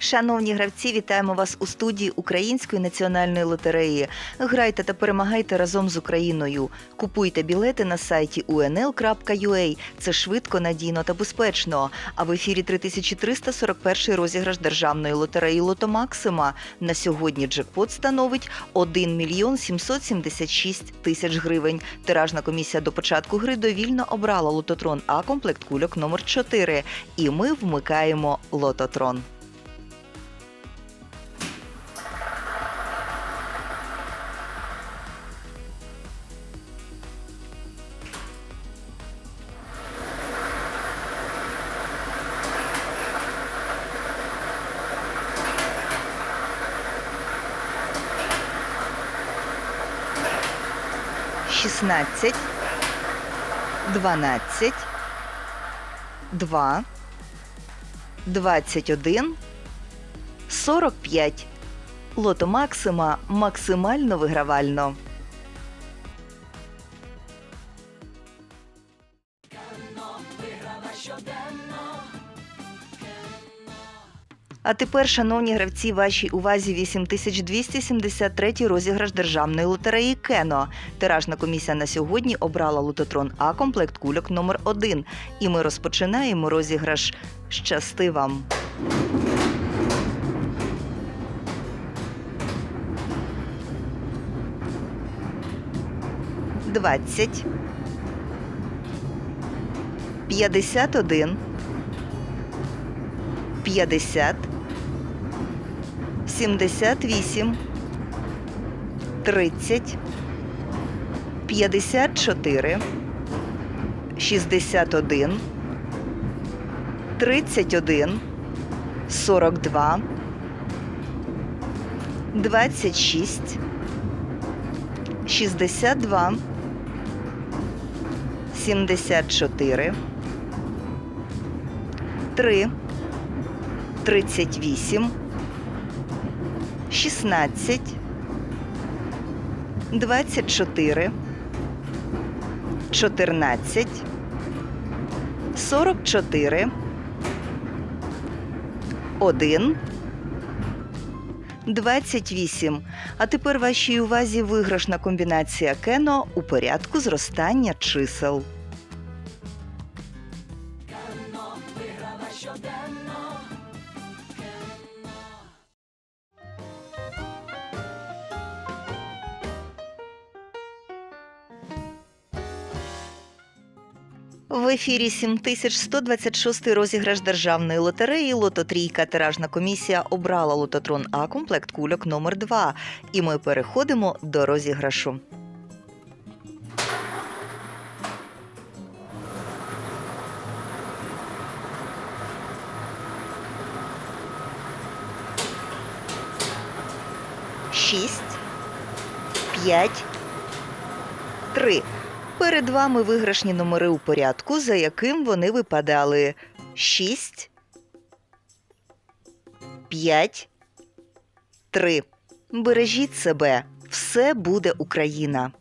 Шановні гравці, вітаємо вас у студії Української національної лотереї. Грайте та перемагайте разом з Україною. Купуйте білети на сайті unl.ua. Це швидко, надійно та безпечно. А в ефірі 3341 розіграш державної лотереї Лото Максима. На сьогодні джекпот становить 1 мільйон 776 тисяч гривень. Тиражна комісія до початку гри довільно обрала лототрон А комплект кульок номер 4. І ми вмикаємо лототрон. Шістнадцять, дванадцять, два, двадцять один, сорок п'ять. Лото Максима максимально вигравально. А тепер, шановні гравці, вашій увазі 8273 розіграш державної лотереї Кено. Тиражна комісія на сьогодні обрала лототрон А комплект кульок номер 1 І ми розпочинаємо розіграш. Щасти вам! Двадцять. П'ятдесят один. П'ятдесят. 78, 30, 54, 61, 31, 42, 26, 62, 74, 3, 38, 16, 24, 14, 44, 1, 28. А тепер вашій увазі виграшна комбінація кено у порядку зростання чисел. В ефірі 7126 розіграш державної лотереї Лототрійка. Тиражна комісія обрала лототрон А комплект кульок номер 2 І ми переходимо до розіграшу. Шість, п'ять, три. Перед вами виграшні номери у порядку, за яким вони випадали 6, 5, 3. Бережіть себе. Все буде Україна.